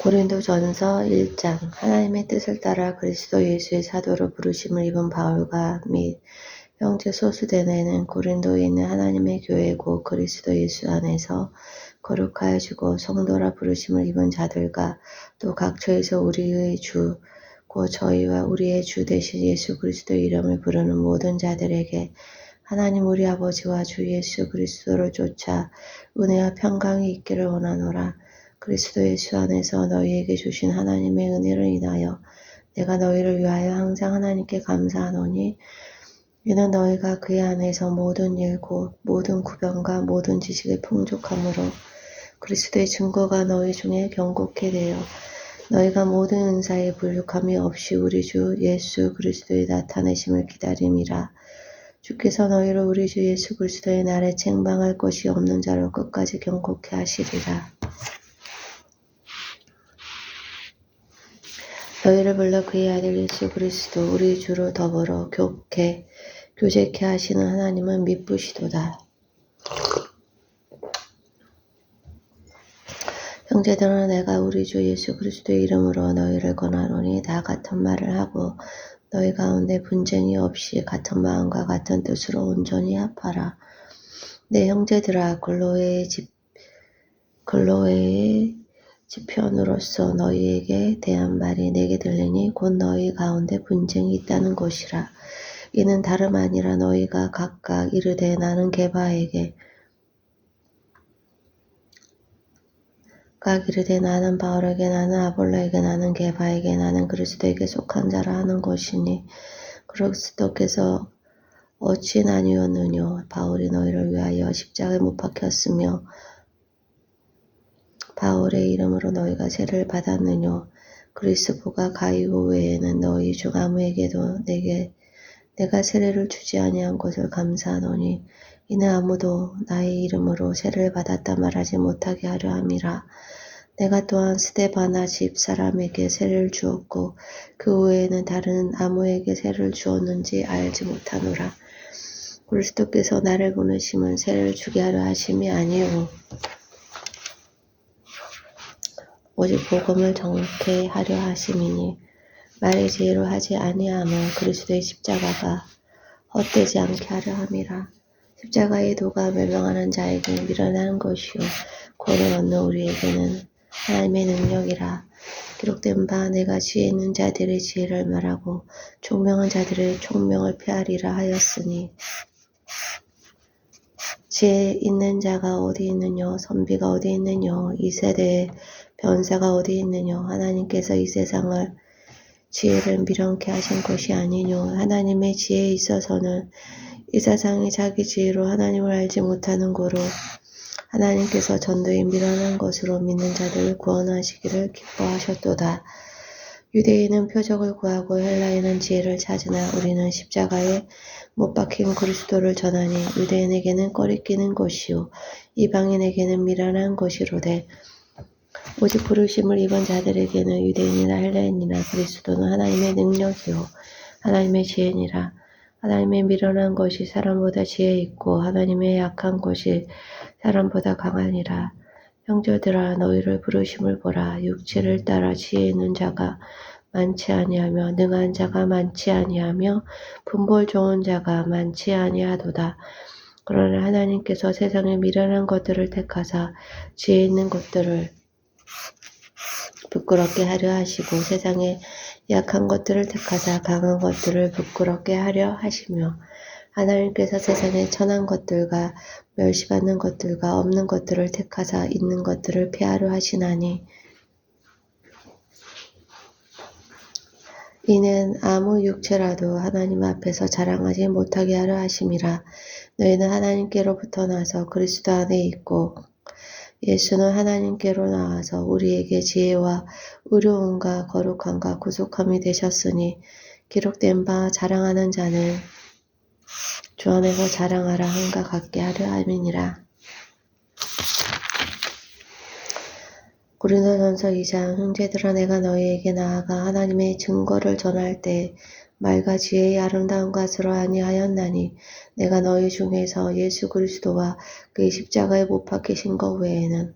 고린도전서 1장 하나님의 뜻을 따라 그리스도 예수의 사도로 부르심을 입은 바울과 및 형제 소수대내는 고린도에 있는 하나님의 교회고 그리스도 예수 안에서 거룩하여 주고 성도라 부르심을 입은 자들과 또 각처에서 우리의 주, 곧 저희와 우리의 주 대신 예수 그리스도의 이름을 부르는 모든 자들에게 하나님 우리 아버지와 주 예수 그리스도를 쫓아 은혜와 평강이 있기를 원하노라. 그리스도 예수 안에서 너희에게 주신 하나님의 은혜를 인하여 내가 너희를 위하여 항상 하나님께 감사하노니 이는 너희가 그의 안에서 모든 일 곧 모든 구변과 모든 지식의 풍족함으로 그리스도의 증거가 너희 중에 경고케 되어 너희가 모든 은사에 불육함이 없이 우리 주 예수 그리스도의 나타내심을 기다림이라 주께서 너희를 우리 주 예수 그리스도의 날에 책망할 것이 없는 자로 끝까지 경고케 하시리라. 너희를 불러 그의 아들 예수 그리스도 우리 주로 더불어 교케 교제케 하시는 하나님은 미쁘시도다. 형제들아 내가 우리 주 예수 그리스도의 이름으로 너희를 권하노니 다 같은 말을 하고 너희 가운데 분쟁이 없이 같은 마음과 같은 뜻으로 온전히 합하라. 내 형제들아 근로의 집 근로의 지편으로서 너희에게 대한 말이 내게 들리니 곧 너희 가운데 분쟁이 있다는 것이라. 이는 다름 아니라 너희가 각각 이르되 나는 게바에게 각 이르되 나는 바울에게 나는 아볼로에게 나는 게바에게 나는 그리스도에게 속한 자라 하는 것이니 그리스도께서 어찌 나뉘었느뇨 바울이 너희를 위하여 십자가에 못 박혔으며 바울의 이름으로 너희가 세를 받았느뇨 그리스도가 가이오 외에는 너희 중 아무에게도 내게 내가 세례를 주지 아니한 것을 감사하노니 이는 아무도 나의 이름으로 세례를 받았다 말하지 못하게 하려 함이라. 내가 또한 스테바나 집 사람에게 세례를 주었고 그 외에는 다른 아무에게 세례를 주었는지 알지 못하노라. 그리스도께서 나를 보내심은 세례를 주게 하려 하심이 아니요 오직 복음을 정케 하려 하심이니 말의 지혜로 하지 아니하며 그리스도의 십자가가 헛되지 않게 하려 함이라. 십자가의 도가 멸망하는 자에게 밀어나는 것이요 구원을 얻는 우리에게는 하나님의 능력이라. 기록된 바 내가 지혜 있는 자들의 지혜를 말하고 총명한 자들의 총명을 폐하리라 하였으니 지혜 있는 자가 어디 있느뇨 선비가 어디 있느뇨 이 세대에 변사가 어디 있느뇨? 하나님께서 이 세상을 지혜를 미련케 하신 것이 아니뇨. 하나님의 지혜에 있어서는 이 세상이 자기 지혜로 하나님을 알지 못하는 고로 하나님께서 전도에 미련한 것으로 믿는 자들을 구원하시기를 기뻐하셨도다. 유대인은 표적을 구하고 헬라인은 지혜를 찾으나 우리는 십자가에 못 박힌 그리스도를 전하니 유대인에게는 꺼리끼는 것이요. 이방인에게는 미련한 것이로되 오직 부르심을 입은 자들에게는 유대인이나 헬라인이나 그리스도는 하나님의 능력이요. 하나님의 지혜니라. 하나님의 미련한 것이 사람보다 지혜 있고 하나님의 약한 것이 사람보다 강하니라. 형제들아 너희를 부르심을 보라. 육체를 따라 지혜 있는 자가 많지 아니하며 능한 자가 많지 아니하며 분볼 좋은 자가 많지 아니하도다. 그러나 하나님께서 세상의 미련한 것들을 택하사 지혜 있는 것들을 부끄럽게 하려 하시고 세상에 약한 것들을 택하사 강한 것들을 부끄럽게 하려 하시며 하나님께서 세상에 천한 것들과 멸시받는 것들과 없는 것들을 택하사 있는 것들을 피하려 하시나니 이는 아무 육체라도 하나님 앞에서 자랑하지 못하게 하려 하심이라. 너희는 하나님께로부터 나서 그리스도 안에 있고 예수는 하나님께로 나와서 우리에게 지혜와 의로움과 거룩함과 구속함이 되셨으니 기록된 바 자랑하는 자는 주 안에서 자랑하라 한가 같게 하려 함이니라. 고린도전서 2장 형제들아 내가 너희에게 나아가 하나님의 증거를 전할 때 말과 지혜의 아름다운 것으로 아니하였나니 내가 너희 중에서 예수 그리스도와 그의 십자가에 못 박히신 것 외에는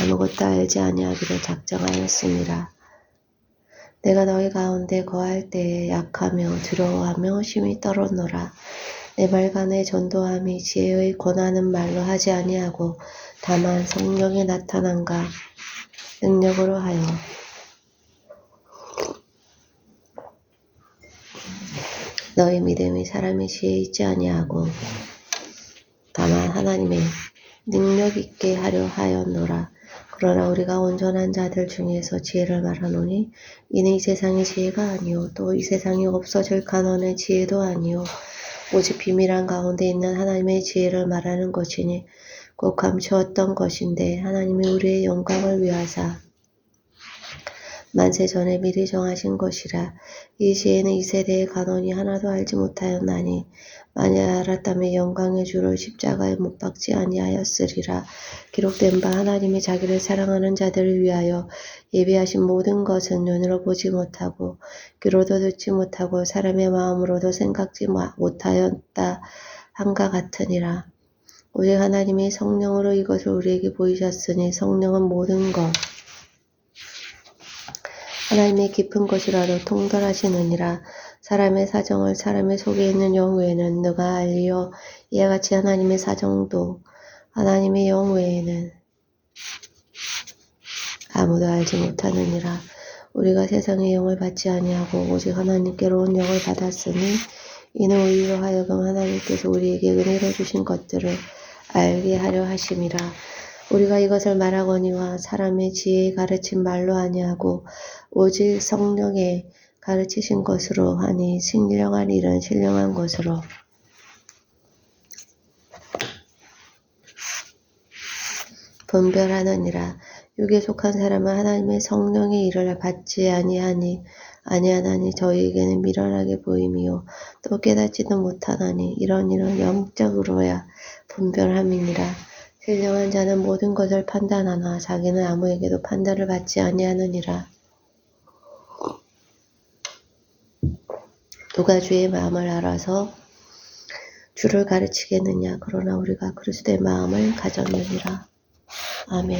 아무것도 알지 아니하기로 작정하였습니다. 내가 너희 가운데 거할 때에 약하며 두려워하며 심히 떨었노라. 내 말간에 전도함이 지혜의 권하는 말로 하지 아니하고 다만 성령이 나타난가 능력으로 하여 너희 믿음이 사람의 지혜 있지 아니하고 다만 하나님의 능력 있게 하려 하였노라. 그러나 우리가 온전한 자들 중에서 지혜를 말하노니 이는 이 세상의 지혜가 아니요 또 이 세상이 없어질 간원의 지혜도 아니요 오직 비밀한 가운데 있는 하나님의 지혜를 말하는 것이니 꼭 감추었던 것인데 하나님이 우리의 영광을 위하사 만세 전에 미리 정하신 것이라 이 지혜는 이 세대의 간원이 하나도 알지 못하였나니 만약 알았다면 영광의 주를 십자가에 못 박지 아니하였으리라. 기록된 바 하나님이 자기를 사랑하는 자들을 위하여 예비하신 모든 것은 눈으로 보지 못하고 귀로도 듣지 못하고 사람의 마음으로도 생각지 못하였다 한가 같으니라. 오직 하나님이 성령으로 이것을 우리에게 보이셨으니 성령은 모든 것 하나님의 깊은 것이라도 통달하시느니라. 사람의 사정을 사람의 속에 있는 영 외에는 누가 알리요 이와 같이 하나님의 사정도 하나님의 영 외에는 아무도 알지 못하느니라. 우리가 세상의 영을 받지 아니하고 오직 하나님께로 온 영을 받았으니 이는 우리로 하여금 하나님께서 우리에게 은혜로 주신 것들을 알게 하려 하심이라 우리가 이것을 말하거니와 사람의 지혜에 가르친 말로 아니하고 오직 성령의 가르치신 것으로 하니 신령한 일은 신령한 것으로. 분별하느니라. 육에 속한 사람은 하나님의 성령의 일을 받지 아니하니 아니하나니 저희에게는 미련하게 보임이요. 또 깨닫지도 못하나니 이런 일은 영적으로야 분별함이니라 신령한 자는 모든 것을 판단하나 자기는 아무에게도 판단을 받지 아니하느니라. 누가 주의 마음을 알아서 주를 가르치겠느냐? 그러나 우리가 그리스도의 마음을 가졌느니라. 아멘